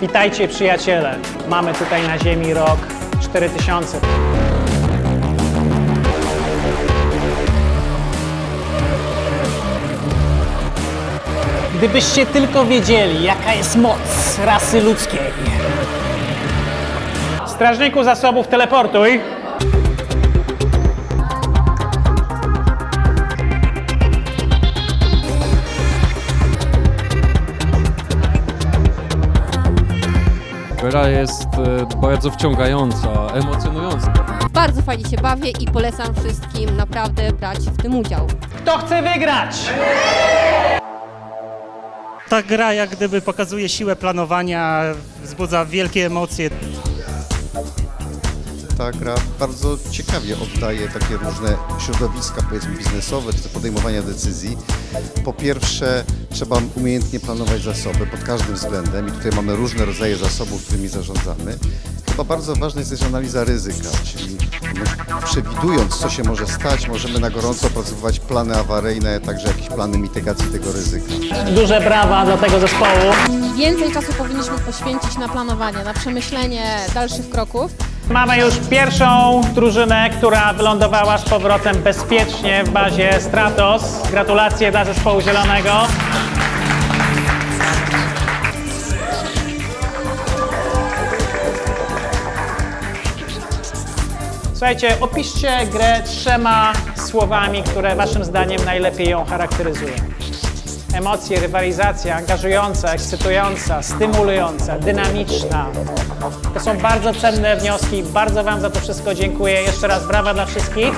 Witajcie przyjaciele. Mamy tutaj na ziemi rok 4000. Gdybyście tylko wiedzieli, jaka jest moc rasy ludzkiej. Strażniku zasobów, teleportuj. Gra jest e, bardzo wciągająca, emocjonująca. Bardzo fajnie się bawię i polecam wszystkim naprawdę brać w tym udział. Kto chce wygrać? Ta gra jak gdyby pokazuje siłę planowania, wzbudza wielkie emocje. Ta gra bardzo ciekawie oddaje takie różne środowiska, powiedzmy biznesowe, czy podejmowania decyzji. Po pierwsze, trzeba umiejętnie planować zasoby pod każdym względem i tutaj mamy różne rodzaje zasobów, którymi zarządzamy. Chyba bardzo ważna jest też analiza ryzyka, czyli my, przewidując, co się może stać, możemy na gorąco opracowywać plany awaryjne, także jakieś plany mitygacji tego ryzyka. Duże brawa dla tego zespołu. Więcej czasu powinniśmy poświęcić na planowanie, na przemyślenie dalszych kroków. Mamy już pierwszą drużynę, która wylądowała z powrotem bezpiecznie w bazie Stratos. Gratulacje dla zespołu zielonego. Słuchajcie, opiszcie grę trzema słowami, które waszym zdaniem najlepiej ją charakteryzują. Emocje, rywalizacja, angażująca, ekscytująca, stymulująca, dynamiczna. To są bardzo cenne wnioski. Bardzo Wam za to wszystko dziękuję. Jeszcze raz brawa dla wszystkich.